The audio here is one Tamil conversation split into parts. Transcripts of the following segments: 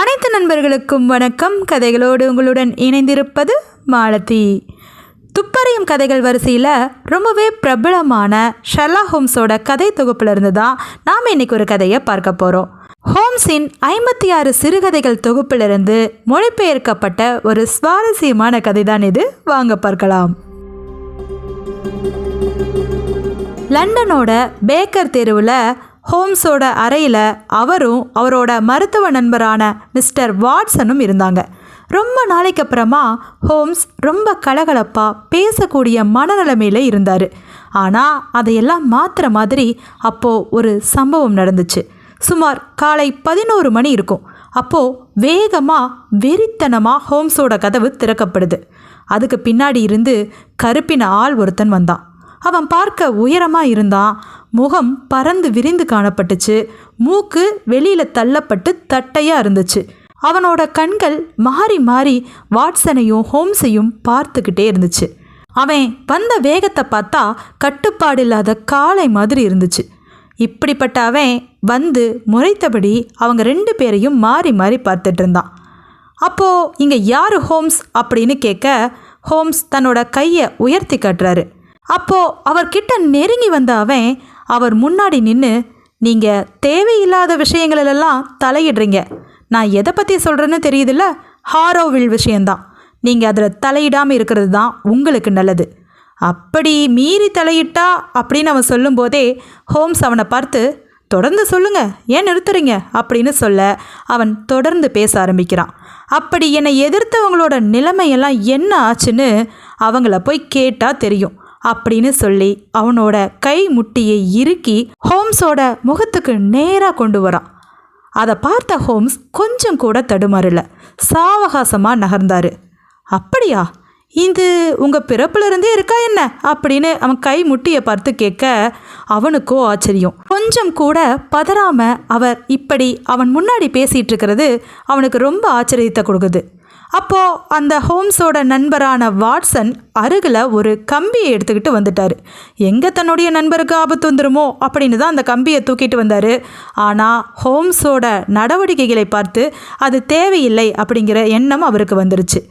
அனைத்து நண்பர்களுக்கும் வணக்கம். கதைகளோடு உங்களுடன் இணைந்திருப்பது மாலதி. துப்பறியும் கதைகள் வரிசையில் ரொம்பவே பிரபலமான ஷெர்லா ஹோம்ஸோட கதை தொகுப்பிலிருந்து தான் நாம் இன்னைக்கு ஒரு கதையை பார்க்க போகிறோம் ஹோம்ஸின் ஐம்பத்தி ஆறு சிறுகதைகள் தொகுப்பிலிருந்து மொழிபெயர்க்கப்பட்ட ஒரு சுவாரஸ்யமான கதை தான் இது. வாங்க பார்க்கலாம். லண்டனோட பேக்கர் தெருவில் ஹோம்ஸோட அறையில் அவரும் அவரோட மருத்துவ நண்பரான மிஸ்டர் வாட்சனும் இருந்தாங்க. ரொம்ப நாளைக்கு அப்புறமா ஹோம்ஸ் ரொம்ப கலகலப்பாக பேசக்கூடிய மனநிலைமையில் இருந்தார். ஆனால் அதையெல்லாம் மாற்றுற மாதிரி அப்போது ஒரு சம்பவம் நடந்துச்சு. சுமார் காலை பதினோரு மணி இருக்கும். அப்போது வேகமாக வெறித்தனமாக ஹோம்ஸோட கதவு திறக்கப்படுது. அதுக்கு பின்னாடி இருந்து கருப்பின ஆள் ஒருத்தன் வந்தான். அவன் பார்க்க உயரமாக இருந்தான். முகம் பறந்து விரிந்து காணப்பட்டுச்சு. மூக்கு வெளியில் தள்ளப்பட்டு தட்டையாக இருந்துச்சு. அவனோட கண்கள் மாறி மாறி வாட்சனையும் ஹோம்ஸையும் பார்த்துக்கிட்டே இருந்துச்சு. அவன் வந்த வேகத்தை பார்த்தா கட்டுப்பாடு இல்லாத காளை மாதிரி இருந்துச்சு. இப்படிப்பட்ட அவன் வந்து முறைத்தபடி அவங்க ரெண்டு பேரையும் மாறி மாறி பார்த்துட்டு இருந்தான். அப்போது இங்கே யார் ஹோம்ஸ் அப்படின்னு கேட்க ஹோம்ஸ் தன்னோட கையை உயர்த்தி காட்டுறாரு. அப்போது அவர்கிட்ட நெருங்கி வந்த அவன் அவர் முன்னாடி நின்று நீங்கள் தேவையில்லாத விஷயங்களிலெல்லாம் தலையிடுறீங்க. நான் எதை பற்றி சொல்கிறேன்னு தெரியுதுல்ல? ஹாரோவில் விஷயந்தான் நீங்கள் அதில் தலையிடாமல் இருக்கிறது தான் உங்களுக்கு நல்லது. அப்படி மீறி தலையிட்டா? அப்படின்னு அவன் சொல்லும்போதே ஹோம்ஸ் அவனை பார்த்து தொடர்ந்து சொல்லுங்க. ஏன் நிறுத்துறீங்க? அப்படின்னு சொல்ல அவன் தொடர்ந்து பேச ஆரம்பிக்கிறான். அப்படி என்னை எதிர்த்தவங்களோட நிலைமையெல்லாம் என்ன ஆச்சுன்னு அவங்கள போய் கேட்டால் தெரியும். அப்படின்னு சொல்லி அவனோட கை முட்டியை இறுக்கி ஹோம்ஸோட முகத்துக்கு நேராக கொண்டு வரான். அதை பார்த்த ஹோம்ஸ் கொஞ்சம் கூட தடுமாறல. சாவகாசமாக நகர்ந்தாரு. அப்படியா? இது உங்கள் பிறப்புலேருந்தே இருக்கா என்ன? அப்படின்னு அவன் கை முட்டியை பார்த்து கேட்க அவனுக்கோ ஆச்சரியம். கொஞ்சம் கூட பதறாம அவர் இப்படி அவன் முன்னாடி பேசிகிட்டு இருக்கிறது அவனுக்கு ரொம்ப ஆச்சரியத்தை கொடுக்குது. அப்போது அந்த ஹோம்ஸோட நண்பரான வாட்சன் அருகில் ஒரு கம்பியை எடுத்துக்கிட்டு வந்துட்டார். எங்கே தன்னுடைய நண்பருக்கு ஆபத்து வந்துருமோ? அப்படின்னு தான் அந்த கம்பியை தூக்கிட்டு வந்தார். ஆனால் ஹோம்ஸோட நடவடிக்கைகளை பார்த்து அது தேவையில்லை அப்படிங்கிற எண்ணம் அவருக்கு வந்துருச்சு.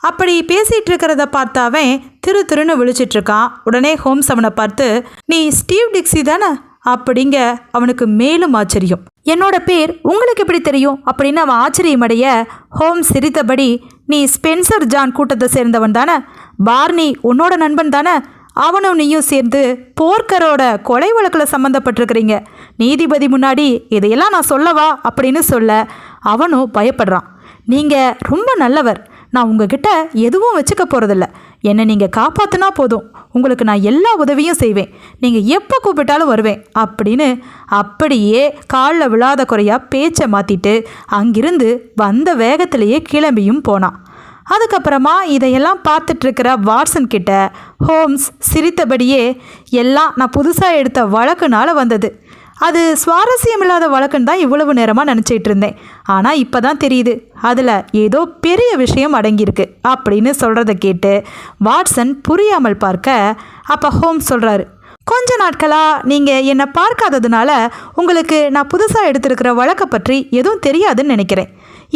அப்படி பேசிகிட்டு இருக்கிறத பார்த்தாவே திரு திருன்னு விழிச்சிட்டு இருக்கான். உடனே ஹோம்ஸ் அவனை பார்த்து நீ ஸ்டீவ் டிக்ஸி தானே? அப்படிங்க அவனுக்கு மேலும் ஆச்சரியம். என்னோட பேர் உங்களுக்கு எப்படி தெரியும் அப்படின்னு அவன் ஆச்சரியமடைய ஹோம் சிரித்தபடி நீ ஸ்பென்சர் ஜான் கூட்டத்தை சேர்ந்தவன் தானே? பார்னி உன்னோட நண்பன் தானே? அவனும் நீயும் சேர்ந்து போர்க்கரோட கொலை வழக்கில் சம்மந்தப்பட்டிருக்கிறீங்க நீதிபதி முன்னாடி இதையெல்லாம் நான் சொல்லவா? அப்படின்னு சொல்ல அவனும் பயப்படுறான். நீங்கள் ரொம்ப நல்லவர். நான் உங்ககிட்ட எதுவும் வச்சுக்க போகிறதில்ல என்னை நீங்கள் காப்பாற்றினா போதும். உங்களுக்கு நான் எல்லா உதவியும் செய்வேன். நீங்கள் எப்போ கூப்பிட்டாலும் வருவேன். அப்படின்னு அப்படியே காலில் விழாத குறையாக பேச்சை மாற்றிட்டு அங்கிருந்து வந்த வேகத்திலேயே கிளம்பியும் போனான் அதுக்கப்புறமா இதையெல்லாம் பார்த்துட்ருக்கிற வாட்சன் கிட்ட ஹோம்ஸ் சிரித்தபடியே எல்லாம் நான் புதுசாக எடுத்த வழக்குனால வந்தது. அது சுவாரஸ்யம் இல்லாத வழக்குன்னு தான் இவ்வளவு நேரமாக நினச்சிட்டு இருந்தேன். ஆனால் இப்போ தான் தெரியுது. அதில் ஏதோ பெரிய விஷயம் அடங்கியிருக்கு அப்படின்னு சொல்கிறத கேட்டு வாட்சன் புரியாமல் பார்க்க அப்போ ஹோம் சொல்கிறாரு கொஞ்ச நாட்களாக நீங்கள் என்னை பார்க்காததுனால உங்களுக்கு நான் புதுசாக எடுத்திருக்கிற வழக்கை பற்றி எதுவும் தெரியாதுன்னு நினைக்கிறேன்.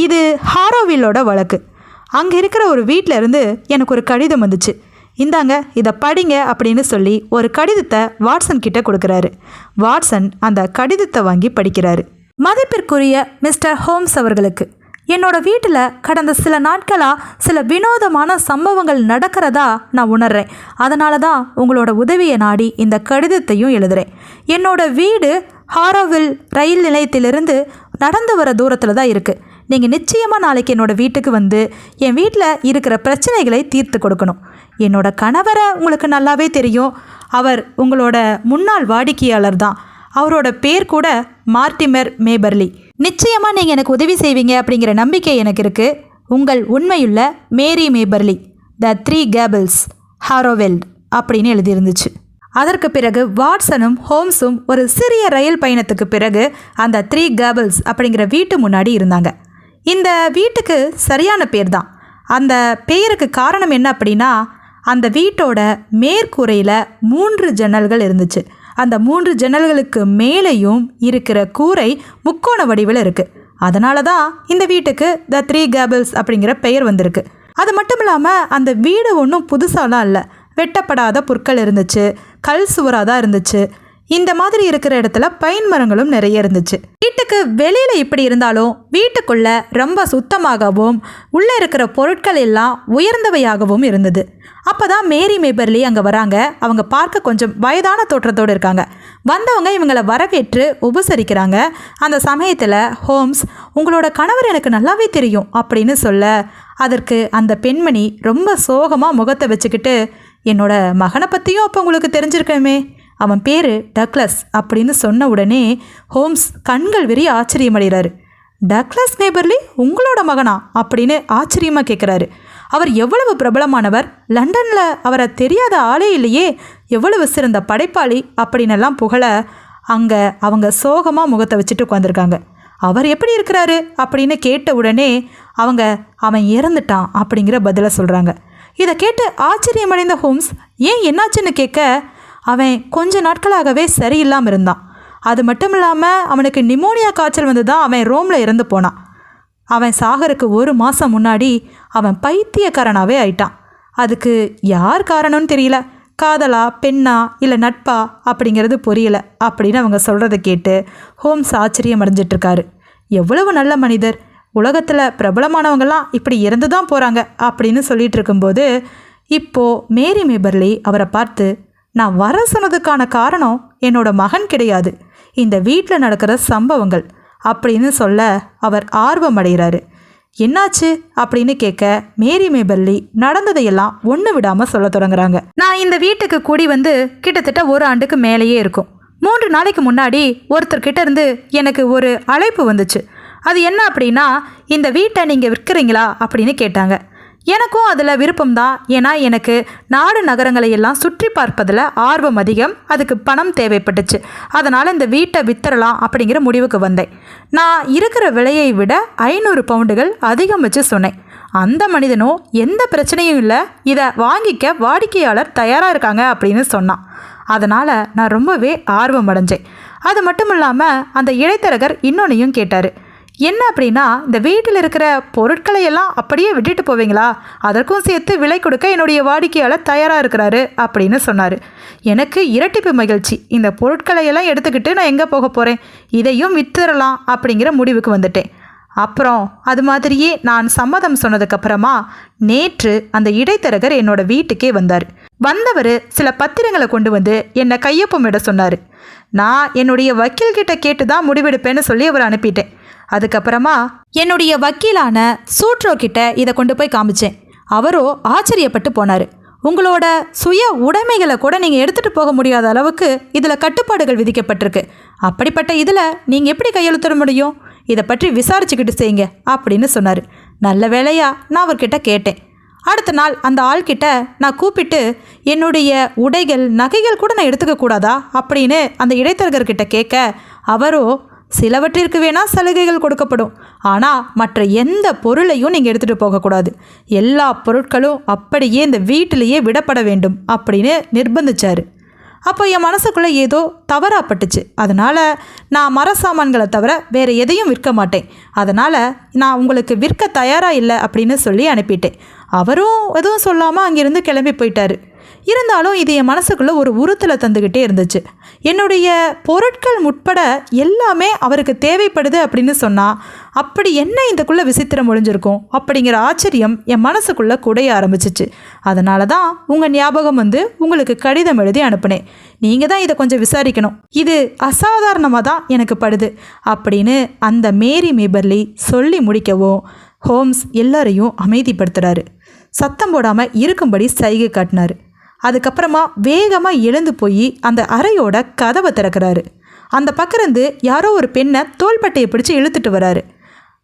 இது ஹாரோவில்லோட வழக்கு. அங்கே இருக்கிற ஒரு வீட்டில் இருந்து எனக்கு ஒரு கடிதம் வந்துச்சு. இந்தாங்க இதை படிங்க அப்படின்னு சொல்லி ஒரு கடிதத்தை வாட்சன் கிட்ட கொடுக்குறாரு. வாட்சன் அந்த கடிதத்தை வாங்கி படிக்கிறாரு. மதிப்பிற்குரிய மிஸ்டர் ஹோம்ஸ் அவர்களுக்கு என்னோட வீட்டில் கடந்த சில நாட்களாக சில வினோதமான சம்பவங்கள் நடக்கிறதா நான் உணர்றேன். அதனால தான் உங்களோட உதவியை நாடி இந்த கடிதத்தையும் எழுதுகிறேன் என்னோட வீடு ஹாரோவில் ரயில் நிலையத்திலிருந்து நடந்து வர தூரத்தில் தான் இருக்குது நீங்கள் நிச்சயமாக நாளைக்கு என்னோடய வீட்டுக்கு வந்து என் வீட்டில் இருக்கிற பிரச்சனைகளை தீர்த்து கொடுக்கணும். என்னோட கணவரை உங்களுக்கு நல்லாவே தெரியும். அவர் உங்களோட முன்னாள் வாடிக்கையாளர் தான். அவரோட பேர் கூட மார்டிமர் மேபர்லி. நிச்சயமாக நீங்கள் எனக்கு உதவி செய்வீங்க அப்படிங்கிற நம்பிக்கை எனக்கு இருக்குது உங்கள் உண்மையுள்ள மேரி மேபர்லி த த்ரீ கேபிள்ஸ் ஹாரோவெல்ட் அப்படின்னு எழுதியிருந்துச்சு. அதற்கு பிறகு வாட்சனும் ஹோம்ஸும் ஒரு சிறிய ரயில் பயணத்துக்கு பிறகு அந்த த்ரீ கேபிள்ஸ் அப்படிங்கிற வீட்டு முன்னாடி இருந்தாங்க. இந்த வீட்டுக்கு சரியான பேர் தான் அந்த பெயருக்கு காரணம் என்ன அப்படின்னா அந்த வீட்டோட மேற்கூரையில் மூன்று ஜன்னல்கள் இருந்துச்சு. அந்த மூன்று ஜன்னல்களுக்கு மேலேயும் இருக்கிற கூரை முக்கோண வடிவில் இருக்குது அதனால தான் இந்த வீட்டுக்கு த த்ரீ கேபிள்ஸ் அப்படிங்கிற பெயர் வந்திருக்கு. அது மட்டும் இல்லாமல் அந்த வீடு ஒன்றும் புதுசாலாம் இல்லை. வெட்டப்படாத புற்கள் இருந்துச்சு. கல் சுவராக தான் இருந்துச்சு. இந்த மாதிரி இருக்கிற இடத்துல பைன் மரங்களும் நிறைய இருந்துச்சு. வீட்டுக்கு வெளியில இப்படி இருந்தாலும் வீட்டுக்குள்ள ரொம்ப சுத்தமாகவும் உள்ள இருக்கிற பொருட்கள் எல்லாம் உயர்ந்தவையாகவும் இருந்தது. அப்பதான் மேரி மேபர்லி அங்க வராங்க. அவங்க பார்க்க கொஞ்சம் வயதான தோற்றத்தோடு இருக்காங்க. வந்தவங்க இவங்களை வரவேற்று உபசரிக்கிறாங்க. அந்த சமயத்தில் ஹோம்ஸ் உங்களோட கணவர் எனக்கு நல்லாவே தெரியும் அப்படின்னு சொல்ல அதற்கு அந்த பெண்மணி ரொம்ப சோகமாக முகத்தை வச்சுக்கிட்டு என்னோட மகனை பற்றியும் அப்போ உங்களுக்கு தெரிஞ்சிருக்கமே அவன் பேர் டக்ளஸ் அப்படின்னு சொன்ன உடனே ஹோம்ஸ் கண்கள் வெறி ஆச்சரியமடைகிறாரு டக்ளஸ் மேபர்லி உங்களோட மகனா? அப்படின்னு ஆச்சரியமாக கேட்குறாரு அவர் எவ்வளவு பிரபலமானவர்? லண்டனில் அவரை தெரியாத ஆளே இல்லையே. எவ்வளவு சிறந்த படைப்பாளி அப்படின்னெல்லாம் புகழ அங்கே அவங்க சோகமாக முகத்தை வச்சுட்டு உட்காந்துருக்காங்க அவர் எப்படி இருக்கிறாரு? அப்படின்னு கேட்ட உடனே அவங்க அவன் இறந்துட்டான் அப்படிங்கிற பதிலை சொல்கிறாங்க இதை கேட்டு ஆச்சரியமடைந்த ஹோம்ஸ் ஏன் என்னாச்சுன்னு கேட்க அவன் கொஞ்ச நாட்களாகவே சரியில்லாமல் இருந்தான். அது மட்டும் இல்லாமல் அவனுக்கு நிமோனியா காய்ச்சல் வந்து தான் அவன் ரோமில் இறந்து போனான். அவன் சாகருக்கு ஒரு மாதம் முன்னாடி அவன் பைத்தியக்காரனாகவே ஆயிட்டான். அதுக்கு யார் காரணம்னு தெரியல. காதலா பெண்ணா இல்லை நட்பா அப்படிங்கிறது புரியல அப்படின்னு அவங்க சொல்கிறத கேட்டு ஹோம்ஸ் ஆச்சரியம் அடைஞ்சிட்ருக்காரு எவ்வளவு நல்ல மனிதர். உலகத்தில் பிரபலமானவங்கெல்லாம் இப்படி இறந்து தான் போகிறாங்க அப்படின்னு சொல்லிட்டு இருக்கும்போது இப்போது மேரி மேபர்லி அவரை பார்த்து நான் வர சொன்னதுக்கான காரணம் என்னோட மகன் கிடையாது. இந்த வீட்டில் நடக்கிற சம்பவங்கள் அப்படின்னு சொல்ல அவர் ஆர்வம் அடைகிறாரு. என்னாச்சு? அப்படின்னு கேட்க மேரி மேபல்லி நடந்ததையெல்லாம் ஒன்று விடாமல் சொல்ல தொடங்குறாங்க. நான் இந்த வீட்டுக்கு கூடி வந்து கிட்டத்தட்ட ஒரு ஆண்டுக்கு மேலேயே இருக்கும். மூன்று நாளைக்கு முன்னாடி ஒருத்தர்கிட்ட இருந்து எனக்கு ஒரு அழைப்பு வந்துச்சு. அது என்ன அப்படின்னா இந்த வீட்டை நீங்கள் விற்கிறீங்களா? அப்படின்னு கேட்டாங்க. எனக்கும் அதில் விருப்பம்தான் ஏன்னா எனக்கு நாடு நகரங்களை எல்லாம் சுற்றி பார்ப்பதில் ஆர்வம் அதிகம். அதுக்கு பணம் தேவைப்பட்டுச்சு. அதனால் இந்த வீட்டை வித்தரலாம் அப்படிங்கிற முடிவுக்கு வந்தேன். நான் இருக்கிற விலையை விட ஐநூறு பவுண்டுகள் அதிகம் வச்சு சொன்னேன். அந்த மனிதனும் எந்த பிரச்சனையும் இல்லை. இதை வாங்கிக்க வாடிக்கையாளர் தயாராக இருக்காங்க அப்படின்னு சொன்னான். அதனால் நான் ரொம்பவே ஆர்வம் அடைஞ்சேன். அது மட்டும் இல்லாமல் அந்த இடைத்தரகர் இன்னொன்னையும் கேட்டார். என்ன அப்படின்னா இந்த வீட்டில் இருக்கிற பொருட்களை எல்லாம் அப்படியே விட்டுட்டு போவீங்களா? அதற்கும் சேர்த்து விலை கொடுக்க என்னுடைய வாடிக்கையாளர் தயாராக இருக்கிறாரு அப்படின்னு சொன்னார். எனக்கு இரட்டிப்பு மகிழ்ச்சி. இந்த பொருட்களை எல்லாம் எடுத்துக்கிட்டு நான் எங்கே போக போகிறேன் இதையும் வித்துறலாம் அப்படிங்கிற முடிவுக்கு வந்துட்டேன். அப்புறம் அது மாதிரியே நான் சம்மதம் சொன்னதுக்கப்புறமா நேற்று அந்த இடைத்தரகர் என்னோட வீட்டுக்கே வந்தார். வந்தவர் சில பத்திரங்களை கொண்டு வந்து என்னை கையொப்பமிட சொன்னார். நான் என்னுடைய வக்கீல்கிட்ட கேட்டு தான் முடிவெடுப்பேன்னு சொல்லி அவர் அனுப்பிட்டேன். அதுக்கப்புறமா என்னுடைய வக்கீலான சூட்ரோ கிட்ட இதை கொண்டு போய் காமிச்சேன். அவரோ ஆச்சரியப்பட்டு போனார். உங்களோட சுய உடைமைகளை கூட நீங்கள் எடுத்துகிட்டு போக முடியாத அளவுக்கு இதில் கட்டுப்பாடுகள் விதிக்கப்பட்டிருக்கு. அப்படிப்பட்ட இதில் நீங்கள் எப்படி கையெழுத்திட முடியும்? இதை பற்றி விசாரிச்சுக்கிட்டு செய்யுங்க அப்படின்னு சொன்னார். நல்ல வேலையாக நான் அவர்கிட்ட கேட்டேன். அடுத்த நாள் அந்த ஆள்கிட்ட நான் கூப்பிட்டு என்னுடைய உடைகள் நகைகள் கூட நான் எடுத்துக்க கூடாதா? அப்படின்னு அந்த இடைத்தரகர்கிட்ட கேட்க அவரோ சிலவற்றிற்கு வேணால் சலுகைகள் கொடுக்கப்படும். ஆனால் மற்ற எந்த பொருளையும் நீங்கள் எடுத்துகிட்டு போகக்கூடாது. எல்லா பொருட்களும் அப்படியே இந்த வீட்டிலேயே விடப்பட வேண்டும் அப்படின்னு நிர்பந்திச்சார். அப்போ என் மனசுக்குள்ளே ஏதோ தவறாப்பட்டுச்சு. அதனால் நான் மர சாமான்களை தவிர வேறு எதையும் விற்க மாட்டேன். அதனால் நான் உங்களுக்கு விற்க தயாராக இல்லை அப்படின்னு சொல்லி அனுப்பிட்டேன். அவரும் எதுவும் சொல்லாமல் அங்கேருந்து கிளம்பி போயிட்டாரு. இருந்தாலும் இது என் மனசுக்குள்ளே ஒரு உறுத்தலை தந்துக்கிட்டே இருந்துச்சு. என்னுடைய பொருட்கள் உட்பட எல்லாமே அவருக்கு தேவைப்படுது அப்படின்னு சொன்னால் அப்படி என்ன இதுக்குள்ளே விசித்திரம் ஒழிஞ்சிருக்கும்? அப்படிங்கிற ஆச்சரியம் என் மனசுக்குள்ளே குடைய ஆரம்பிச்சிச்சு. அதனால தான் உங்கள் ஞாபகம் வந்து உங்களுக்கு கடிதம் எழுதி அனுப்புனேன். நீங்கள் தான் இதை கொஞ்சம் விசாரிக்கணும். இது அசாதாரணமாக தான் எனக்கு படுது அப்படின்னு அந்த மேரி மேபர்லி சொல்லி முடிக்கவும் ஹோம்ஸ் எல்லாரையும் அமைதிப்படுத்துகிறாரு சத்தம் போடாமல் இருக்கும்படி சைகை காட்டினார். அதுக்கப்புறமா வேகமாக எழுந்து போய் அந்த அறையோட கதவை திறக்கிறாரு. அந்த பக்கம் இருந்து யாரோ ஒரு பெண்ணை தோள்பட்டையை பிடிச்சு இழுத்துட்டு வராரு.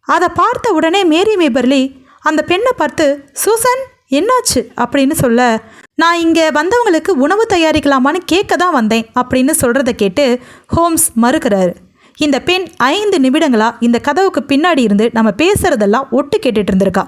அதை பார்த்த உடனே மேரி மேபர்லி அந்த பெண்ணை பார்த்து சூசன் என்னாச்சு? அப்படின்னு சொல்ல நான் இங்கே வந்தவங்களுக்கு உணவு தயாரிக்கலாமான்னு கேட்க தான் வந்தேன் அப்படின்னு சொல்கிறத கேட்டு ஹோம்ஸ் மறுக்கிறாரு. இந்த பெண் ஐந்து நிமிடங்களாக இந்த கதவுக்கு பின்னாடி இருந்து நம்ம பேசுகிறதெல்லாம் ஒட்டு கேட்டுட்டு இருந்திருக்கா.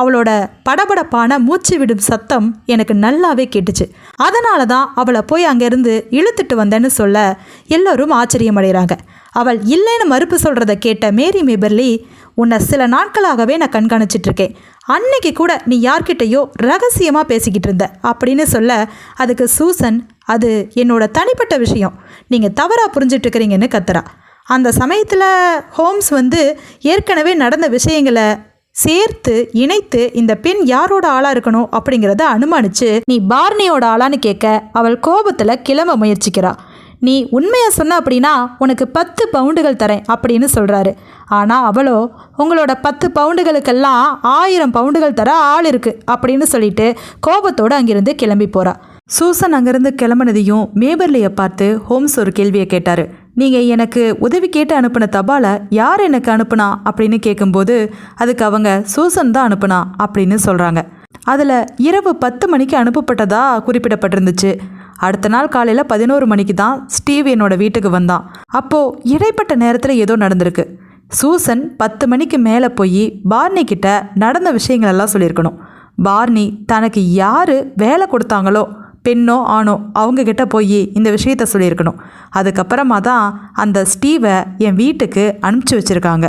அவளோட படபடப்பான மூச்சு விடும் சத்தம் எனக்கு நல்லாவே கேட்டுச்சு. அதனால தான் அவளை போய் அங்கேருந்து இழுத்துட்டு வந்தேன்னு சொல்ல எல்லோரும் ஆச்சரியம் அடைகிறாங்க அவள் இல்லைன்னு மறுப்பு சொல்கிறத கேட்ட மேரி மேபர்லி உன்னை சில நாட்களாகவே நான் கண்காணிச்சிட்டு இருக்கேன். அன்னைக்கு கூட நீ யார்கிட்டயோ ரகசியமாக பேசிக்கிட்டு இருந்த அப்படின்னு சொல்ல அதுக்கு சூசன் அது என்னோட தனிப்பட்ட விஷயம். நீங்கள் தவறாக புரிஞ்சிட்ருக்கிறீங்கன்னு கத்துறா. அந்த சமயத்தில் ஹோம்ஸ் வந்து ஏற்கனவே நடந்த விஷயங்களை சேர்த்து இணைத்து இந்த பெண் யாரோட ஆளா இருக்கணும் அப்படிங்கிறத அனுமானிச்சு நீ பார்னியோட ஆளான்னு கேட்க அவள் கோபத்தில் கிளம்ப முயற்சிக்கிறா. நீ உண்மையை சொன்ன அப்படின்னா உனக்கு பத்து பவுண்டுகள் தரேன் அப்படின்னு சொல்கிறாரு ஆனால் அவளோ உங்களோட பத்து பவுண்டுகளுக்கெல்லாம் ஆயிரம் பவுண்டுகள் தர ஆள் இருக்குது அப்படின்னு சொல்லிட்டு கோபத்தோடு அங்கிருந்து கிளம்பி போகிறாள் சூசன் அங்கேருந்து கிளம்புனதையும் மேபர்லியை பார்த்து ஹோம்ஸ் ஒரு கேள்வியை கேட்டார். நீங்கள் எனக்கு உதவி கேட்டு அனுப்பின தபாலை யார் எனக்கு அனுப்புனா அப்படின்னு கேட்கும்போது அதுக்கு அவங்க சூசன் தான் அனுப்புனா அப்படின்னு சொல்கிறாங்க அதில் இரவு பத்து மணிக்கு அனுப்பப்பட்டதா குறிப்பிடப்பட்டிருந்துச்சு. அடுத்த நாள் காலையில் பதினோரு மணிக்கு தான் ஸ்டீவ் என்னோட வீட்டுக்கு வந்தான். அப்போது இடைப்பட்ட நேரத்தில் ஏதோ நடந்திருக்கு. சூசன் பத்து மணிக்கு மேலே போய் பார்னி கிட்ட நடந்த விஷயங்களெல்லாம் சொல்லியிருக்கணும். பார்னி தனக்கு யார் வேலை கொடுத்தாங்களோ பெண்ணோ ஆணோ அவங்கக்கிட்ட போய் இந்த விஷயத்த சொல்லியிருக்கணும். அதுக்கப்புறமா தான் அந்த ஸ்டீவை என் வீட்டுக்கு அனுப்பிச்சி வச்சுருக்காங்க.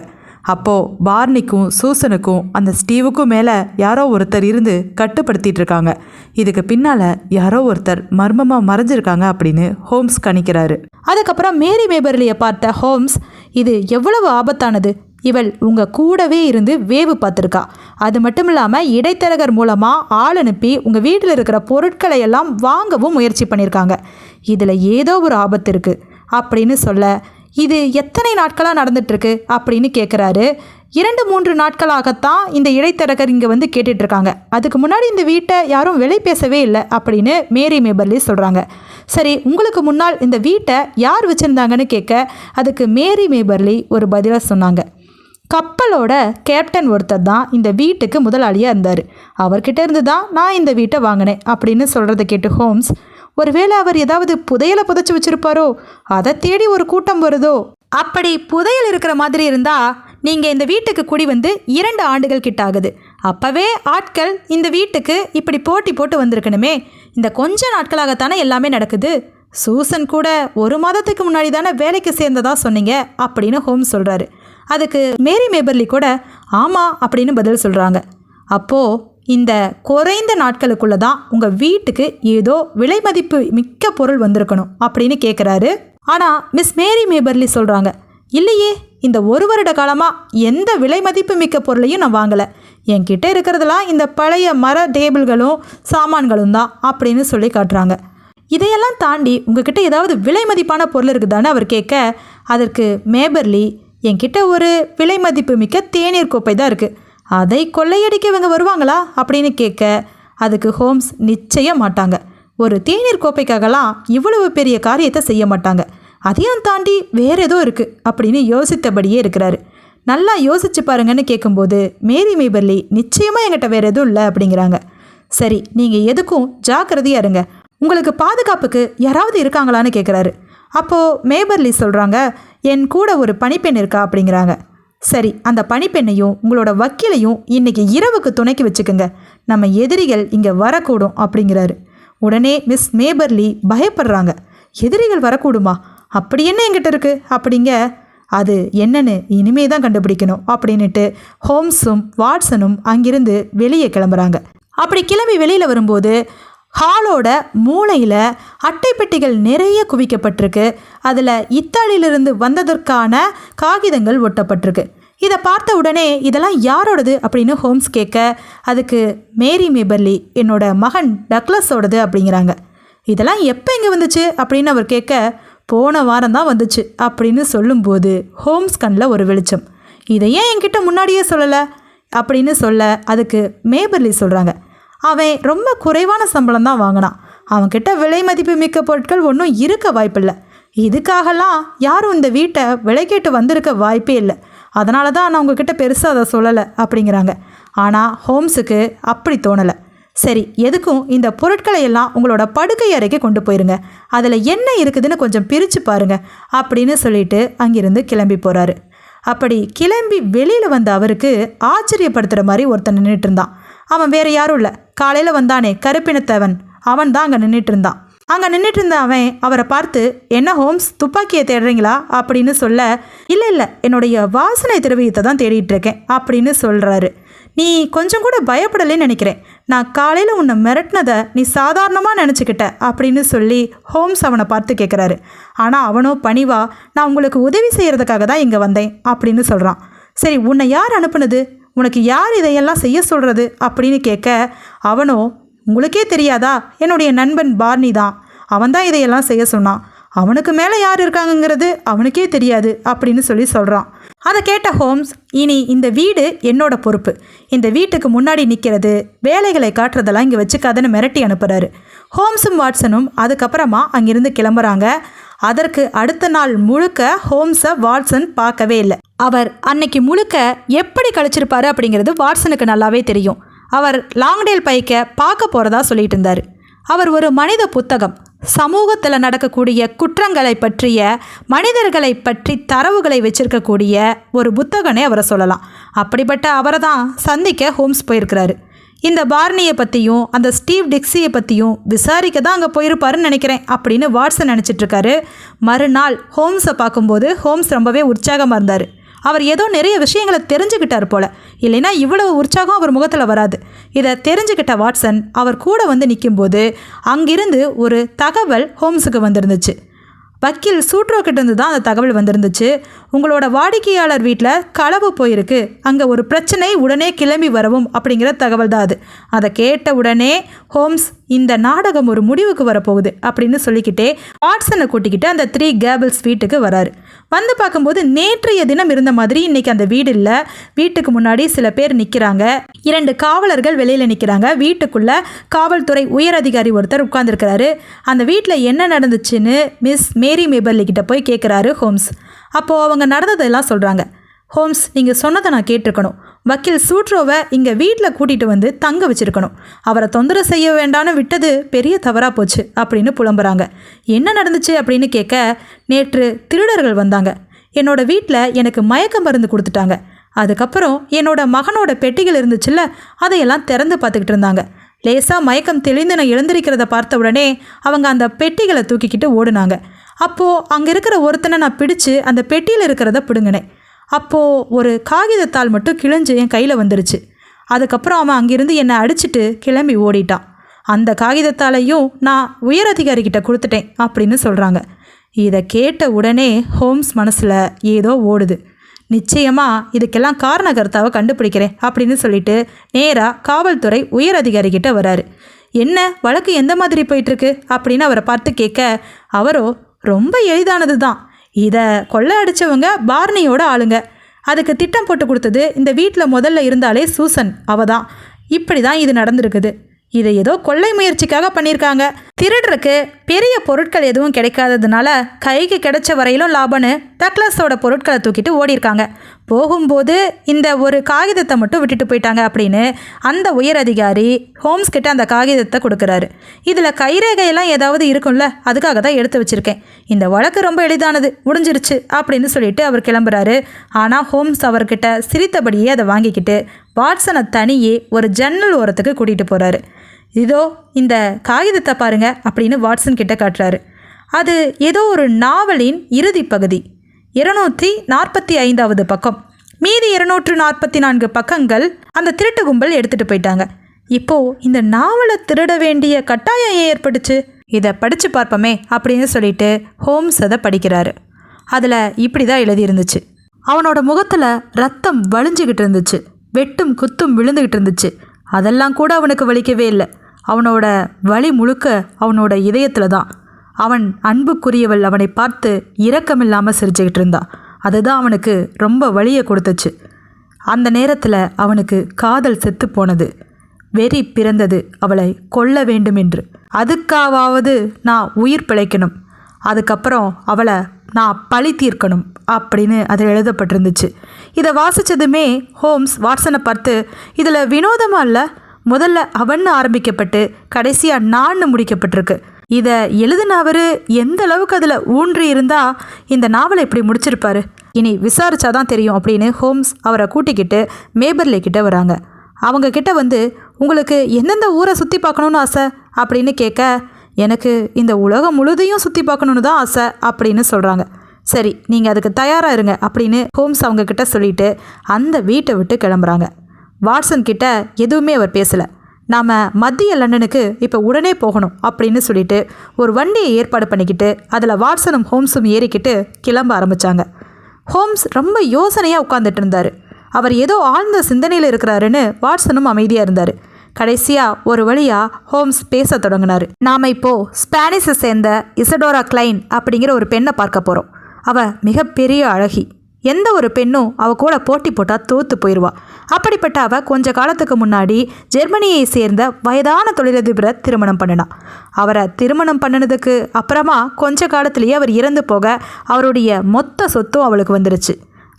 அப்போது பார்னிக்கும் சூசனுக்கும் அந்த ஸ்டீவுக்கும் மேலே யாரோ ஒருத்தர் இருந்து கட்டுப்படுத்திட்டு இருக்காங்க. இதுக்கு பின்னால் யாரோ ஒருத்தர் மர்மமாக மறைஞ்சிருக்காங்க அப்படின்னு ஹோம்ஸ் கணிக்கிறாரு. அதுக்கப்புறம் மேரி மேபர்லியை பார்த்த ஹோம்ஸ் இது எவ்வளவு ஆபத்தானது? இவள் உங்கள் கூடவே இருந்து வேவு பார்த்துருக்கா. அது மட்டும் இல்லாமல் இடைத்தரகர் மூலமாக ஆள் அனுப்பி உங்கள் வீட்டில் இருக்கிற பொருட்களை எல்லாம் வாங்கவும் முயற்சி பண்ணியிருக்காங்க இதில் ஏதோ ஒரு ஆபத்து இருக்குது அப்படின்னு சொல்ல இது எத்தனை நாட்களாக நடந்துட்டுருக்கு அப்படின்னு கேட்குறாரு இரண்டு மூன்று நாட்களாகத்தான் இந்த இடைத்தரகர் இங்கே வந்து கேட்டுட்ருக்காங்க அதுக்கு முன்னாடி இந்த வீட்டை யாரும் விலை பேசவே இல்லை அப்படின்னு மேரி மேபர்லி சொல்கிறாங்க சரி உங்களுக்கு முன்னால் இந்த வீட்டை யார் வச்சுருந்தாங்கன்னு கேட்க அதுக்கு மேரி மேபர்லி ஒரு பதிலாக சொன்னாங்க. கப்பலோட கேப்டன் ஒருத்தர் தான் இந்த வீட்டுக்கு முதலாளியாக இருந்தார். அவர்கிட்ட இருந்து தான் நான் இந்த வீட்டை வாங்கினேன் அப்படின்னு சொல்கிறத கேட்டு ஹோம்ஸ் ஒருவேளை அவர் ஏதாவது புதையலை புதைச்சி வச்சிருப்பாரோ? அதை தேடி ஒரு கூட்டம் வருதோ? அப்படி புதையல் இருக்கிற மாதிரி இருந்தால் நீங்கள் இந்த வீட்டுக்கு குடி வந்து இரண்டு ஆண்டுகள் கிட்ட ஆகுது. அப்போவே ஆட்கள் இந்த வீட்டுக்கு இப்படி போட்டி போட்டு வந்திருக்கணுமே. இந்த கொஞ்ச நாட்களாகத்தானே எல்லாமே நடக்குது. சூசன் கூட ஒரு மாதத்துக்கு முன்னாடி தானே வேலைக்கு சேர்ந்ததா சொன்னீங்க அப்படின்னு ஹோம் சொல்கிறாரு அதுக்கு மேரி மேபர்லி கூட ஆமாம் அப்படின்னு பதில் சொல்கிறாங்க அப்போது இந்த குறைந்த நாட்களுக்குள்ள தான் உங்கள் வீட்டுக்கு ஏதோ விலை மதிப்பு மிக்க பொருள் வந்திருக்கணும் அப்படின்னு கேட்குறாரு ஆனால் மிஸ் மேரி மேபர்லி சொல்கிறாங்க இல்லையே இந்த ஒரு வருட காலமாக எந்த விலை மதிப்பு மிக்க பொருளையும் நான் வாங்கலை. என்கிட்ட இருக்கிறதெல்லாம் இந்த பழைய மர டேபிள்களும் சாமான்களும் தான் அப்படின்னு சொல்லி காட்டுறாங்க. இதையெல்லாம் தாண்டி உங்ககிட்ட ஏதாவது விலை மதிப்பான பொருள் இருக்குதான்னு அவர் கேட்க அதற்கு மேபர்லி என்கிட்ட ஒரு விலை மதிப்பு மிக்க தேநீர் கோப்பை தான் இருக்குது அதை கொள்ளையடிக்க இவங்க வருவாங்களா? அப்படின்னு கேட்க அதுக்கு ஹோம்ஸ் நிச்சயம் மாட்டாங்க. ஒரு தேநீர் கோப்பைக்காகலாம் இவ்வளவு பெரிய காரியத்தை செய்ய மாட்டாங்க. அதையும் தாண்டி வேற ஏதோ இருக்குது அப்படின்னு யோசித்தபடியே இருக்கிறாரு. நல்லா யோசிச்சு பாருங்கன்னு கேட்கும்போது மேரி மேபர்லி நிச்சயமாக எங்கிட்ட வேற எதுவும் இல்லை அப்படிங்கிறாங்க. சரி நீங்கள் எதுக்கும் ஜாக்கிரதையா இருங்க. உங்களுக்கு பாதுகாப்புக்கு யாராவது இருக்காங்களான்னு கேட்குறாரு அப்போது மேபர்லி சொல்கிறாங்க என் கூட ஒரு பணிப்பெண் இருக்கா அப்படிங்கிறாங்க. சரி அந்த பணிப்பெண்ணையும் உங்களோட வக்கீலையும் இன்னைக்கு இரவுக்கு துணைக்கு வச்சுக்கோங்க. நம்ம எதிரிகள் இங்கே வரக்கூடும் அப்படிங்கிறாரு. உடனே மிஸ் மேபர்லி பயப்படுறாங்க. எதிரிகள் வரக்கூடுமா? அப்படி என்ன எங்கிட்ட இருக்கு? அப்படிங்க. அது என்னன்னு இனிமே தான் கண்டுபிடிக்கணும் அப்படின்னுட்டு ஹோம்ஸும் வாட்சனும் அங்கிருந்து வெளியே கிளம்புறாங்க. அப்படி கிளம்பி வெளியில் வரும்போது ஹாலோட மூளையில் அட்டைப்பெட்டிகள் நிறைய குவிக்கப்பட்டிருக்கு. அதில் இத்தாலியிலிருந்து வந்ததற்கான காகிதங்கள் ஒட்டப்பட்டிருக்கு. இதை பார்த்த உடனே இதெல்லாம் யாரோடது அப்படின்னு ஹோம்ஸ் கேட்க அதுக்கு மேரி மேபர்லி என்னோட மகன் டக்ளஸோடது அப்படிங்கிறாங்க. இதெல்லாம் எப்போ இங்கே வந்துச்சு? அப்படின்னு அவர் கேட்க போன வாரம் தான் வந்துச்சு அப்படின்னு சொல்லும்போது ஹோம்ஸ் கண்ணில் ஒரு வெளிச்சம். இதை ஏன் என்கிட்ட முன்னாடியே சொல்லலை? அப்படின்னு சொல்ல அதுக்கு மேபர்லி சொல்கிறாங்க அவன் ரொம்ப குறைவான சம்பளம் தான் வாங்கினான். அவன்கிட்ட விலை மதிப்பு மிக்க பொருட்கள் ஒன்றும் இருக்க வாய்ப்பில்லை. இதுக்காகலாம் யாரும் இந்த வீட்டை விலை கேட்டு வந்திருக்க வாய்ப்பே இல்லை. அதனால தான் நான் உங்ககிட்ட பெருசாக அதை சொல்லலை அப்படிங்கிறாங்க. ஆனால் ஹோம்ஸுக்கு அப்படி தோணலை. சரி எதுக்கும் இந்த பொருட்களை எல்லாம் உங்களோட படுக்கை அறைக்கு கொண்டு போயிருங்க. அதில் என்ன இருக்குதுன்னு கொஞ்சம் பிரித்து பாருங்க அப்படின்னு சொல்லிட்டு அங்கிருந்து கிளம்பி போகிறாரு அப்படி கிளம்பி வெளியில் வந்த அவருக்கு ஆச்சரியப்படுத்துகிற மாதிரி ஒருத்தன் நின்றுட்டு இருந்தான். அவன் வேற யாரும் இல்லை. காலையில் வந்தானே கருப்பினத்தவன். அவன் தான் அங்கே நின்றுட்டு இருந்தான் அங்கே நின்றுட்டு இருந்த அவன் அவரை பார்த்து என்ன ஹோம்ஸ் துப்பாக்கியை தேடுறீங்களா? அப்படின்னு சொல்ல இல்லை இல்லை என்னுடைய வாசனை திரவியத்தை தான் தேடிட்டு இருக்கேன் அப்படின்னு சொல்கிறாரு நீ கொஞ்சம் கூட பயப்படலைன்னு நினைக்கிறேன். நான் காலையில் உன்னை மிரட்டினதை நீ சாதாரணமாக நினச்சிக்கிட்ட அப்படின்னு சொல்லி ஹோம்ஸ் அவனை பார்த்து கேட்குறாரு ஆனால் அவனோ பணிவா நான் உங்களுக்கு உதவி செய்கிறதுக்காக தான் இங்கே வந்தேன் அப்படின்னு சொல்கிறான் சரி உன்னை யார் அனுப்புனது? உனக்கு யார் இதையெல்லாம் செய்ய சொல்கிறது அப்படின்னு கேட்க அவனோ உங்களுக்கே தெரியாதா? என்னுடைய நண்பன் பார்னி தான். அவன் தான் இதையெல்லாம் செய்ய சொன்னான். அவனுக்கு மேலே யார் இருக்காங்கங்கிறது அவனுக்கே தெரியாது அப்படின்னு சொல்லி சொல்கிறான் அதை கேட்ட ஹோம்ஸ் இனி இந்த வீடு என்னோட பொறுப்பு. இந்த வீட்டுக்கு முன்னாடி நிற்கிறது வேலைகளை காட்டுறதெல்லாம் இங்கே வச்சுக்காதன்னு மிரட்டி அனுப்புகிறாரு ஹோம்ஸும் வாட்சனும் அதுக்கப்புறமா அங்கிருந்து கிளம்புறாங்க. அதற்கு அடுத்த நாள் முழுக்க ஹோம்ஸை வாட்சன் பார்க்கவே இல்லை. அவர் அன்னைக்கு முழுக்க எப்படி கழிச்சிருப்பாரு அப்படிங்கிறது வாட்சனுக்கு நல்லாவே தெரியும். அவர் லாங்டேல் பைக்கை பார்க்க போகிறதா சொல்லிட்டு இருந்தார். அவர் ஒரு மனித புத்தகம். சமூகத்தில் நடக்கக்கூடிய குற்றங்களை பற்றிய மனிதர்களை பற்றி தரவுகளை வச்சிருக்கக்கூடிய ஒரு புத்தகனே அவரை சொல்லலாம். அப்படிப்பட்ட அவரை தான் சந்திக்க ஹோம்ஸ் போயிருக்கிறாரு. இந்த பார்னியை பற்றியும் அந்த ஸ்டீவ் டிக்ஸியை பற்றியும் விசாரிக்க தான் அங்கே போயிருப்பாருன்னு நினைக்கிறேன் அப்படின்னு வாட்சன் நினச்சிட்ருக்காரு மறுநாள் ஹோம்ஸை பார்க்கும்போது ஹோம்ஸ் ரொம்பவே உற்சாகமாக இருந்தார். அவர் ஏதோ நிறைய விஷயங்களை தெரிஞ்சுக்கிட்டார் போல. இல்லைன்னா இவ்வளவு உற்சாகம் அவர் முகத்தில் வராது. இதை தெரிஞ்சுக்கிட்ட வாட்சன் அவர் கூட வந்து நிற்கும்போது அங்கிருந்து ஒரு தகவல் ஹோம்ஸுக்கு வந்திருந்துச்சு. வக்கீல் சூட்ரோக்கிட்டேருந்து தான் அந்த தகவல் வந்திருந்துச்சு. உங்களோட வாடிக்கையாளர் வீட்டில் களவு போயிருக்கு. அங்கே ஒரு பிரச்சனை உடனே கிளம்பி வரவும் அப்படிங்கிற தகவல் தான் அது. அதை கேட்ட உடனே ஹோம்ஸ் இந்த நாடகம் ஒரு முடிவுக்கு வரப்போகுது அப்படின்னு சொல்லிக்கிட்டே வாட்சனை கூட்டிக்கிட்டு அந்த த்ரீ கேபிள்ஸ் வீட்டுக்கு வராரு. வந்து பார்க்கும்போது நேற்றைய தினம் இருந்த மாதிரி இன்னைக்கு அந்த வீடு இல்லை. வீட்டுக்கு முன்னாடி சில பேர் நிற்கிறாங்க இரண்டு காவலர்கள் வெளியில் நிற்கிறாங்க வீட்டுக்குள்ள காவல்துறை உயர் அதிகாரி ஒருத்தர் உட்கார்ந்துருக்கிறாரு. அந்த வீட்டில் என்ன நடந்துச்சுன்னு மிஸ் மேரி மேபர்லி கிட்ட போய் கேட்குறாரு ஹோம்ஸ். அப்போது அவங்க நடந்ததெல்லாம் சொல்கிறாங்க ஹோம்ஸ் நீங்கள் சொன்னதை நான் கேட்டிருக்கணும். வக்கீல் சூட்ரோவை இங்கே வீட்டில் கூட்டிகிட்டு வந்து தங்க வச்சிருக்கணும். அவரை தொந்தரவு செய்ய வேண்டான்னு விட்டது பெரிய தவறாக போச்சு அப்படின்னு புலம்புறாங்க. என்ன நடந்துச்சு அப்படின்னு கேட்க நேற்று திருடர்கள் வந்தாங்க. என்னோடய வீட்டில் எனக்கு மயக்க மருந்து கொடுத்துட்டாங்க. அதுக்கப்புறம் என்னோட மகனோட பெட்டிகள் இருந்துச்சுல்ல அதையெல்லாம் திறந்து பார்த்துக்கிட்டு இருந்தாங்க. லேசாக மயக்கம் தெளிந்து நான் எழுந்திருக்கிறத பார்த்த உடனே அவங்க அந்த பெட்டிகளை தூக்கிக்கிட்டு ஓடுனாங்க. அப்போது அங்கே இருக்கிற ஒருத்தனை நான் பிடிச்சு அந்த பெட்டியில் இருக்கிறத பிடுங்கினேன். அப்போது ஒரு காகிதத்தால் மட்டும் கிழிஞ்சு என் கையில் வந்துருச்சு. அதுக்கப்புறம் அவன் அங்கிருந்து என்னை அடிச்சிட்டு கிளம்பி ஓடிட்டான். அந்த காகிதத்தாலையும் நான் உயர் அதிகாரிகிட்ட கொடுத்துட்டேன் அப்படின்னு சொல்கிறாங்க இதை கேட்ட உடனே ஹோம்ஸ் மனசில் ஏதோ ஓடுது. நிச்சயமாக இதுக்கெல்லாம் காரணகர்த்தாவை கண்டுபிடிக்கிறேன் அப்படின்னு சொல்லிட்டு நேராக காவல்துறை உயர் அதிகாரிகிட்ட வராரு. என்ன வழக்கு எந்த மாதிரி போயிட்டுருக்கு அப்படின்னு அவரை பார்த்து கேட்க அவரோ ரொம்ப எளிதானது தான் இதை கொள்ளை அடித்தவங்க பார்னியோட ஆளுங்க. அதுக்கு திட்டம் போட்டு கொடுத்தது இந்த வீட்டில் முதல்ல இருந்தாலே சூசன் அவ தான் இப்படி தான் இது நடந்திருக்குது. இதை ஏதோ கொள்ளை முயற்சிக்காக பண்ணியிருக்காங்க திருடுறக்கு பெரிய பொருட்கள் எதுவும் கிடைக்காததுனால கைக்கு கிடைச்ச வரையிலும் லாபம்னு டக்ளஸோட பொருட்களை தூக்கிட்டு ஓடிருக்காங்க போகும்போது இந்த ஒரு காகிதத்தை மட்டும் விட்டுட்டு போயிட்டாங்க அப்படின்னு அந்த உயர் அதிகாரி ஹோம்ஸ் கிட்ட அந்த காகிதத்தை கொடுக்குறாரு. இதில் கைரேகையெல்லாம் ஏதாவது இருக்கும்ல அதுக்காக தான் எடுத்து வச்சிருக்கேன். இந்த வழக்கு ரொம்ப எளிதானது முடிஞ்சிருச்சு அப்படின்னு சொல்லிட்டு அவர் கிளம்புறாரு. ஆனால் ஹோம்ஸ் அவர்கிட்ட சிரித்தபடியே அதை வாங்கிக்கிட்டு வாட்சனை தனியே ஒரு ஜன்னல் ஓரத்துக்கு கூட்டிகிட்டு போகிறாரு இதோ இந்த காகிதத்தை பாருங்க அப்படின்னு வாட்சன் கிட்ட காட்டுறாரு. அது ஏதோ ஒரு நாவலின் இறுதி பகுதி. இருநூற்றி நாற்பத்தி ஐந்தாவது பக்கம். மீதி இருநூற்று நாற்பத்தி நான்கு பக்கங்கள் அந்த திருட்டு கும்பல் எடுத்துட்டு போயிட்டாங்க. இப்போ இந்த நாவலை திருட வேண்டிய கட்டாயம் ஏற்பட்டுச்சு? இதை படித்து பார்ப்போமே அப்படின்னு சொல்லிட்டு ஹோம்ஸ் அதை படிக்கிறாரு. அதில் இப்படி தான் எழுதியிருந்துச்சு. அவனோட முகத்தில் ரத்தம் வழிஞ்சுக்கிட்டு இருந்துச்சு. வெட்டும் குத்தும் விழுந்துக்கிட்டு இருந்துச்சு. அதெல்லாம் கூட அவனுக்கு வலிக்கவே இல்லை. அவனோட வலி முழுக்க அவனோட இதயத்தில் தான். அவன் அன்புக்குரியவள் அவனை பார்த்து இரக்கமில்லாமல் சிரிச்சுக்கிட்டு இருந்தா. அதுதான் அவனுக்கு ரொம்ப வழியை கொடுத்துச்சு. அந்த நேரத்தில் அவனுக்கு காதல் செத்து போனது. வெறி பிறந்தது அவளை கொல்ல வேண்டும் என்று அதுக்காவது நான் உயிர் பிழைக்கணும். அதுக்கப்புறம் அவளை நான் பழி தீர்க்கணும் அப்படின்னு அதில் எழுதப்பட்டிருந்துச்சு. இதை வாசித்ததுமே ஹோம்ஸ் வாட்சனை பார்த்து இதில் வினோதமாக இல்லை? முதல்ல அவன்னு ஆரம்பிக்கப்பட்டு கடைசியாக நான்னு முடிக்கப்பட்டிருக்கு. இதை எழுதினவர் எந்த அளவுக்கு அதில் ஊன்றி இருந்தால் இந்த நாவலை இப்படி முடிச்சிருப்பாரு? இனி விசாரிச்சாதான் தெரியும் அப்படின்னு ஹோம்ஸ் அவரை கூட்டிக்கிட்டு மேபர்லே கிட்ட வராங்க. அவங்க கிட்ட வந்து உங்களுக்கு எந்தெந்த ஊரை சுற்றி பார்க்கணுன்னு ஆசை? அப்படின்னு கேட்க எனக்கு இந்த உலகம் முழுதையும் சுற்றி பார்க்கணுன்னு தான் ஆசை அப்படின்னு சொல்கிறாங்க சரி நீங்கள் அதுக்கு தயாராக இருங்க அப்படின்னு ஹோம்ஸ் அவங்க கிட்ட சொல்லிட்டு அந்த வீட்டை விட்டு கிளம்புறாங்க. வாட்சன் கிட்ட எதுவுமே அவர் பேசலை. நாம் மத்திய லண்டனுக்கு இப்போ உடனே போகணும் அப்படின்னு சொல்லிட்டு ஒரு வண்டியை ஏற்பாடு பண்ணிக்கிட்டு அதில் வாட்சனும் ஹோம்ஸும் ஏறிக்கிட்டு கிளம்ப ஆரம்பித்தாங்க ஹோம்ஸ் ரொம்ப யோசனையாக உட்காந்துட்டு இருந்தார். அவர் ஏதோ ஆழ்ந்த சிந்தனையில் இருக்கிறாருன்னு வாட்சனும் அமைதியாக இருந்தார். கடைசியாக ஒரு வழியாக ஹோம்ஸ் பேச தொடங்கினார். நாம் இப்போது ஸ்பானிஷை சேர்ந்த இசடோரா கிளைன் அப்படிங்கிற ஒரு பெண்ணை பார்க்க போகிறோம் அவள் மிகப்பெரிய அழகி. எந்த ஒரு பெண்ணும் அவ கூட போட்டி போட்டால் தோத்து போயிடுவா அப்படிப்பட்ட அவ கொஞ்ச காலத்துக்கு முன்னாடி ஜெர்மனியை சேர்ந்த வயதான தொழிலதிபரை திருமணம் பண்ணினான் அவரை திருமணம் பண்ணினதுக்கு அப்புறமா கொஞ்ச காலத்திலேயே அவர் இறந்து போக அவருடைய மொத்த சொத்தும் அவளுக்கு வந்துருச்சு.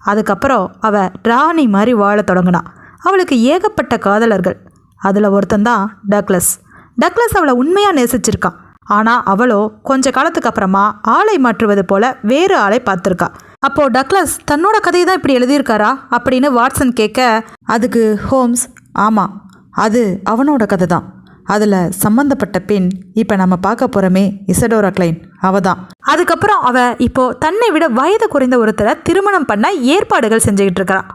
அதுக்கப்புறம் அவ ராணி மாதிரி வாழத் தொடங்கினான் அவளுக்கு ஏகப்பட்ட காதலர்கள். அதில் ஒருத்தன்தான் டக்ளஸ். டக்ளஸ் அவளை உண்மையாக நேசிச்சிருக்கான். ஆனால் அவளோ கொஞ்ச காலத்துக்கு அப்புறமா ஆளை மாற்றுவது போல வேறு ஆளை பார்த்துருக்கா. அப்போ டக்ளஸ் தன்னோட கதையை தான் இப்படி எழுதியிருக்காரா? அப்படின்னு வாட்சன் கேட்க அதுக்கு ஹோம்ஸ் ஆமாம் அது அவனோட கதை தான். அதில் சம்மந்தப்பட்ட பெண் இப்போ நம்ம பார்க்க போகிறோமே இசடோரா கிளைன் அவ தான். அதுக்கப்புறம் அவ இப்போ தன்னை விட வயது குறைந்த ஒருத்தரை திருமணம் பண்ண ஏற்பாடுகள் செஞ்சுக்கிட்டு இருக்கிறான்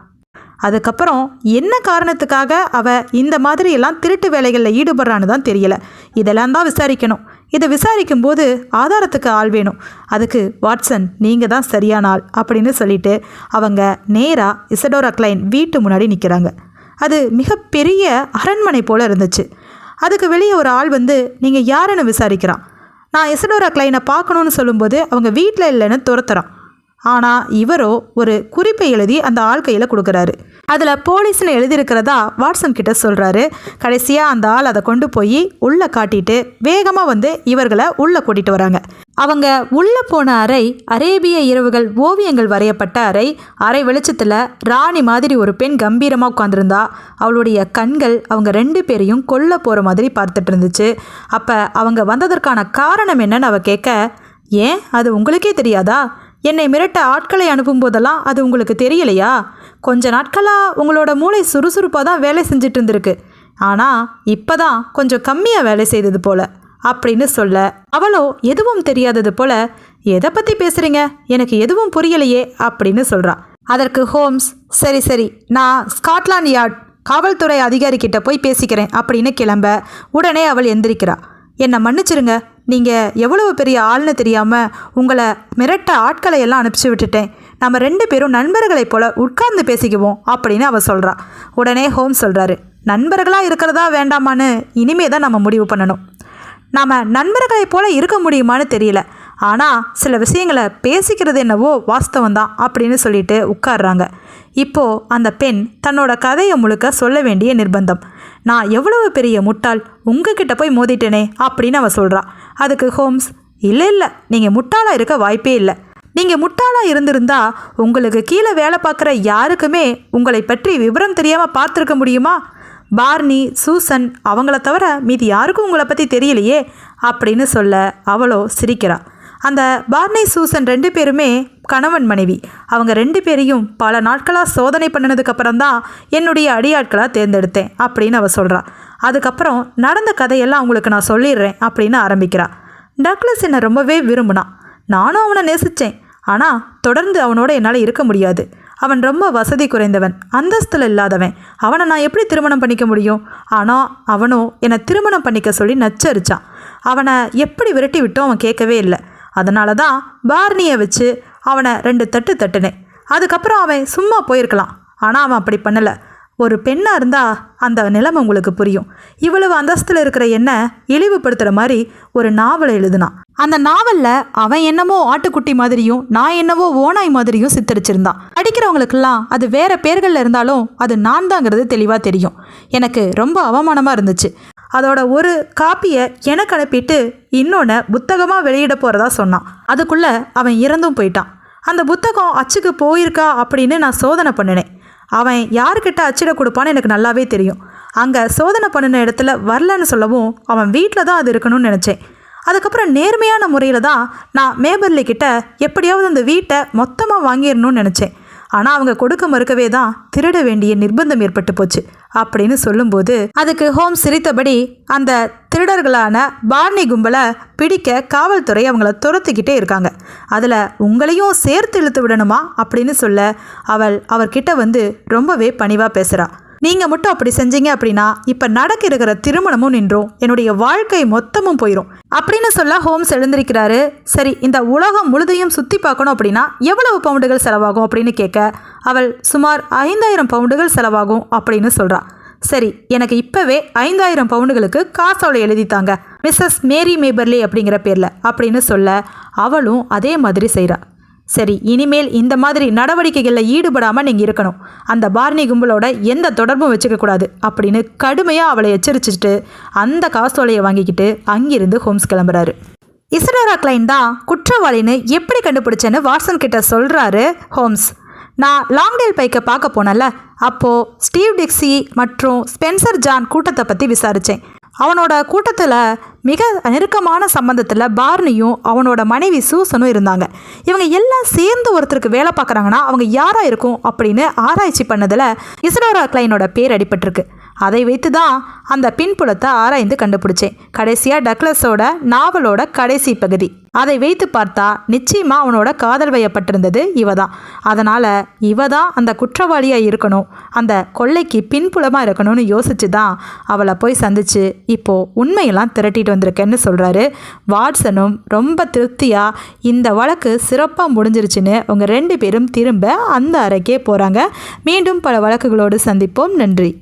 அதுக்கப்புறம் என்ன காரணத்துக்காக அவள் இந்த மாதிரி எல்லாம் திருட்டு வேலைகளில் ஈடுபடுறான்னு தான் தெரியல. இதெல்லாம் தான் விசாரிக்கணும். இதை விசாரிக்கும் போது ஆதாரத்துக்கு ஆள் வேணும். அதுக்கு வாட்சன் நீங்கள் தான் சரியான ஆள் அப்படின்னு சொல்லிட்டு அவங்க நேராக இசடோரா கிளைன் வீட்டு முன்னாடி நிற்கிறாங்க அது மிகப்பெரிய அரண்மனை போல் இருந்துச்சு. அதுக்கு வெளியே ஒரு ஆள் வந்து நீங்கள் யாருன்னு விசாரிக்கிறான்? நான் இசடோரா கிளைனை பார்க்கணுன்னு சொல்லும்போது அவங்க வீட்டில் இல்லைன்னு துரத்துறான். ஆனால் இவரோ ஒரு குறிப்பை எழுதி அந்த ஆள் கையில் கொடுக்குறாரு. அதில் போலீஸ்னு எழுதியிருக்கிறதா வாட்சன் கிட்ட சொல்கிறாரு கடைசியாக அந்த ஆள் அதை கொண்டு போய் உள்ளே காட்டிட்டு வேகமாக வந்து இவர்களை உள்ளே கூட்டிகிட்டு வராங்க. அவங்க உள்ளே போன அறை அரேபிய இரவுகள் ஓவியங்கள் வரையப்பட்ட அறை. அறை வெளிச்சத்தில் ராணி மாதிரி ஒரு பெண் கம்பீரமாக உட்காந்துருந்தா அவளுடைய கண்கள் அவங்க ரெண்டு பேரையும் கொல்ல போகிற மாதிரி பார்த்துட்டு இருந்துச்சு. அப்போ அவங்க வந்ததற்கான காரணம் என்னன்னு அவ கேட்க ஏன்? அது உங்களுக்கே தெரியாதா? என்னை மிரட்ட ஆட்களை அனுப்பும்போதெல்லாம் அது உங்களுக்கு தெரியலையா? கொஞ்ச நாட்களாக உங்களோட மூளை சுறுசுறுப்பாக தான் வேலை செஞ்சுட்டு இருந்திருக்கு ஆனால் இப்போ தான் கொஞ்சம் கம்மியாக வேலை செய்தது போல. அப்படின்னு சொல்ல அவளோ எதுவும் தெரியாதது போல எதை பற்றி பேசுகிறீங்க எனக்கு எதுவும் புரியலையே அப்படின்னு சொல்கிறான் அதற்கு ஹோம்ஸ் சரி சரி நான் ஸ்காட்லாண்ட் யார்ட் காவல்துறை அதிகாரிக்கிட்ட போய் பேசிக்கிறேன் அப்படின்னு கிளம்ப உடனே அவள் எந்திரிக்கிறா. என்னை மன்னிச்சிருங்க நீங்கள் எவ்வளவு பெரிய ஆள்னு தெரியாமல் உங்களை மிரட்ட ஆட்களை எல்லாம் அனுப்பிச்சு விட்டுட்டேன். நம்ம ரெண்டு பேரும் நண்பர்களைப் போல் உட்கார்ந்து பேசிக்குவோம் அப்படின்னு அவள் சொல்கிறா உடனே ஹோம் சொல்கிறாரு நண்பர்களாக இருக்கிறதா வேண்டாமான்னு இனிமே தான் நம்ம முடிவு பண்ணணும். நாம் நண்பர்களைப் போல் இருக்க முடியுமான்னு தெரியல. ஆனால் சில விஷயங்களை பேசிக்கிறது என்னவோ வாஸ்தவம் தான் அப்படின்னு சொல்லிட்டு உட்கார்றாங்க. இப்போது அந்த பெண் தன்னோட கதையை முழுக்க சொல்ல வேண்டிய நிர்பந்தம். நான் எவ்வளவு பெரிய முட்டாள்? உங்ககிட்ட போய் மோதிட்டேனே அப்படின்னு அவள் சொல்கிறான் அதுக்கு ஹோம்ஸ் இல்லை இல்லை நீங்கள் முட்டாளாக இருக்க வாய்ப்பே இல்லை. நீங்கள் முட்டாளாக இருந்திருந்தா உங்களுக்கு கீழே வேலை பார்க்குற யாருக்குமே உங்களை பற்றி விவரம் தெரியாமல் பார்த்துருக்க முடியுமா? பார்னி சூசன் அவங்கள தவிர மீதி யாருக்கும் உங்களை பற்றி தெரியலையே அப்படின்னு சொல்ல அவளோ சிரிக்கிறா. அந்த பார்னி சூசன் ரெண்டு பேருமே கணவன் மனைவி. அவங்க ரெண்டு பேரையும் பல நாட்களாக சோதனை பண்ணினதுக்கப்புறம் தான் என்னுடைய அடியாட்களாக தேர்ந்தெடுத்தேன் அப்படின்னு அவ சொல்கிறா அதுக்கப்புறம் நடந்த கதையெல்லாம் உங்களுக்கு நான் சொல்லிடுறேன் அப்படின்னு ஆரம்பிக்கிறா. டக்ளஸ் என்னை ரொம்பவே விரும்பினான் நானும் அவனை நேசித்தேன் ஆனால் தொடர்ந்து அவனோட என்னால் இருக்க முடியாது. அவன் ரொம்ப வசதி குறைந்தவன் அந்தஸ்தில் இல்லாதவன். அவனை நான் எப்படி திருமணம் பண்ணிக்க முடியும்? ஆனால் அவனோ என்னை திருமணம் பண்ணிக்க சொல்லி நச்சரிச்சான் அவனை எப்படி விரட்டி விட்டோம் அவன் கேட்கவே இல்லை. அதனால தான் பார்னியை வச்சு அவனை ரெண்டு தட்டு தட்டுனேன். அதுக்கப்புறம் அவன் சும்மா போயிருக்கலாம். ஆனால் அவன் அப்படி பண்ணலை. ஒரு பெண்ணாக இருந்தால் அந்த நிலைமை உங்களுக்கு புரியும். இவ்வளவு அந்தஸ்தில் இருக்கிற என்ன இழிவுபடுத்துகிற மாதிரி ஒரு நாவலை எழுதுனான். அந்த நாவலில் அவன் என்னமோ ஆட்டுக்குட்டி மாதிரியும் நான் என்னவோ ஓனாய் மாதிரியும் சித்தரிச்சிருந்தான். அடிக்கிறவங்களுக்கெல்லாம் அது வேற பேர்களில் இருந்தாலும் அது நான் தாங்கிறது தெளிவாக தெரியும். எனக்கு ரொம்ப அவமானமாக இருந்துச்சு. அதோட ஒரு காப்பியை எனக்கு அனுப்பிட்டு இன்னொன்று புத்தகமாக வெளியிட போகிறதா சொன்னான். அதுக்குள்ளே அவன் இறந்தும் போயிட்டான். அந்த புத்தகம் அச்சுக்கு போயிருக்கா அப்படின்னு நான் சோதனை பண்ணினேன். அவன் யார்கிட்ட அச்சிட கொடுப்பான்னு எனக்கு நல்லாவே தெரியும். அங்கே சோதனை பண்ணின இடத்துல வரலன்னு சொல்லவும் அவன் வீட்டில் தான் அது இருக்கணும்னு நினச்சேன். அதுக்கப்புறம் நேர்மையான முறையில் தான் நான் மேபர்லி கிட்ட எப்படியாவது அந்த வீட்டை மொத்தமாக வாங்கிடணும்னு நினச்சேன். ஆனால் அவங்க கொடுக்க மறுக்கவே தான் திருட வேண்டிய நிர்பந்தம் ஏற்பட்டு போச்சு அப்படின்னு சொல்லும்போது அதுக்கு ஹோம் சிரித்தபடி அந்த திருடர்களான பார்னி கும்பலை பிடிக்க காவல்துறை அவங்கள துரத்துக்கிட்டே இருக்காங்க. அதில் உங்களையும் சேர்த்து இழுத்து விடணுமா அப்படின்னு சொல்ல அவள் அவர்கிட்ட வந்து ரொம்பவே பணிவாக பேசுகிறாள் நீங்கள் மட்டும் அப்படி செஞ்சீங்க அப்படின்னா இப்போ நடக்க இருக்கிற திருமணமும் நின்றும். என்னுடைய வாழ்க்கை மொத்தமும் போயிடும் அப்படின்னு சொல்ல ஹோம்ஸ் எழுந்திருக்கிறாரு. சரி இந்த உலகம் முழுதையும் சுற்றி பார்க்கணும் அப்படின்னா எவ்வளவு பவுண்டுகள் செலவாகும் அப்படின்னு கேட்க அவள் சுமார் ஐந்தாயிரம் பவுண்டுகள் செலவாகும் அப்படின்னு சொல்கிறாள் சரி எனக்கு இப்போவே ஐந்தாயிரம் பவுண்டுகளுக்கு காசோலை எழுதித்தாங்க மிஸ்ஸஸ் மேரி மேபர்லி அப்படிங்கிற பேரில் அப்படின்னு சொல்ல அவளும் அதே மாதிரி செய்கிறா சரி இனிமேல் இந்த மாதிரி நடவடிக்கைகளில் ஈடுபடாமல் நீங்கள் இருக்கணும். அந்த பார்னி கும்பலோட எந்த தொடர்பும் வச்சுக்கக்கூடாது அப்படின்னு கடுமையாக அவளை எச்சரிச்சுட்டு அந்த காசோலையை வாங்கிக்கிட்டு அங்கிருந்து ஹோம்ஸ் கிளம்புறாரு. இசடோரா கிளைன் தான் குற்றவாளின்னு எப்படி கண்டுபிடிச்சேன்னு வாட்சன் கிட்ட சொல்கிறாரு ஹோம்ஸ். நான் லாங்டேல் பைக்கை பார்க்க போனேன்ல அப்போது ஸ்டீவ் டிக்ஸி மற்றும் ஸ்பென்சர் ஜான் கூட்டத்தை பற்றி விசாரித்தேன் அவனோட கூட்டத்தில் மிக நெருக்கமான சம்பந்தத்தில் பார்னியும் அவனோட மனைவி சூசனும் இருந்தாங்க. இவங்க எல்லாம் சேர்ந்து ஒருத்தருக்கு வேலை பார்க்குறாங்கன்னா அவங்க யாராக இருக்கும் அப்படின்னு ஆராய்ச்சி பண்ணதில் இசடோரா கிளைனோட பேர் அடிபட்டிருக்கு. அதை வைத்து தான் அந்த பின்புலத்தை ஆராய்ந்து கண்டுபிடிச்சேன். கடைசியாக டக்ளஸோட நாவலோட கடைசி பகுதி. அதை வைத்து பார்த்தா நிச்சயமாக அவனோட காதல் வயப்பட்டிருந்தது இவ தான் அதனால் இவ தான் அந்த குற்றவாளியாக இருக்கணும் அந்த கொள்ளைக்கு பின்புலமாக இருக்கணும்னு யோசிச்சு தான் அவளை போய் சந்திச்சு இப்போது உண்மையெல்லாம் திரட்டிட்டு வந்திருக்கேன்னு சொல்கிறாரு வாட்சனும் ரொம்ப திருப்தியாக இந்த வழக்கு சிறப்பாக முடிஞ்சிருச்சுன்னு அவங்க ரெண்டு பேரும் திரும்ப அந்த அறைக்கே போகிறாங்க மீண்டும் பல வழக்குகளோடு சந்திப்போம். நன்றி.